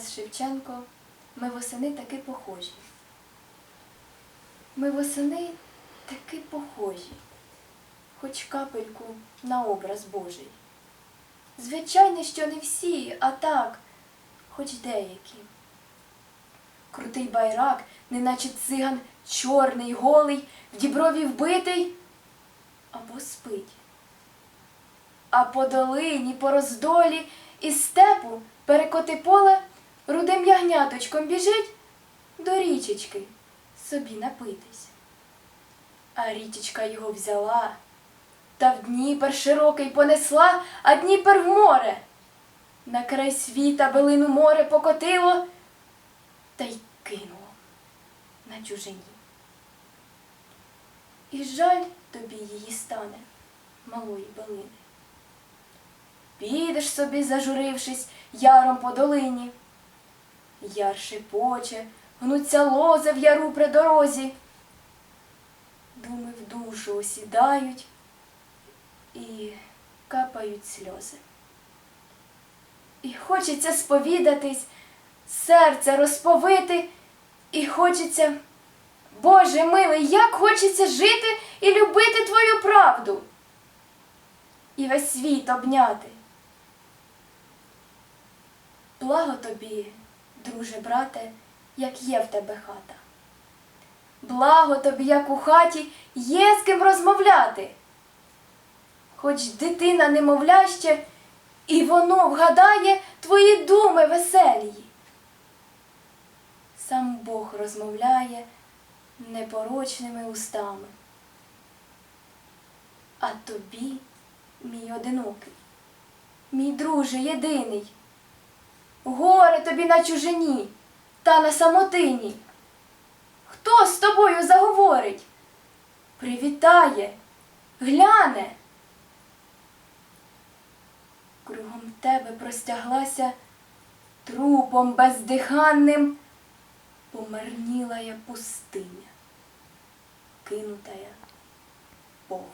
Тарас Шевченко, ми восени таки похожі. Ми восени таки похожі, хоч капельку на образ Божий. Звичайно, що не всі, а так, хоч деякі. Крутий байрак, неначе циган чорний, голий, в діброві вбитий або спить. А по долині, по роздолі із степу перекоти поле рудим ягняточком біжить до річечки собі напитись. А річечка його взяла, та в Дніпер широкий понесла, а Дніпер в море. На край світа белину море покотило та й кинуло на чужині. І жаль тобі її стане, малої белини. Підеш собі, зажурившись, яром по долині. Яр шепоче, гнуться лози в яру при дорозі. Думи в душу осідають і капають сльози. І хочеться сповідатись, серце розповити, і хочеться, Боже милий, як хочеться жити і любити Твою правду. І весь світ обняти. Благо тобі, друже брате, як є в тебе хата. Благо тобі, як у хаті, є з ким розмовляти. Хоч дитина немовля ще, і воно вгадає твої думи веселії. Сам Бог розмовляє непорочними устами. А тобі, мій одинокий, мій друже єдиний, горе тобі на чужині та на самотині. Хто з тобою заговорить? Привітає, гляне. Кругом тебе простяглася трупом бездиханним, помарнілая пустиня, кинутая Богом.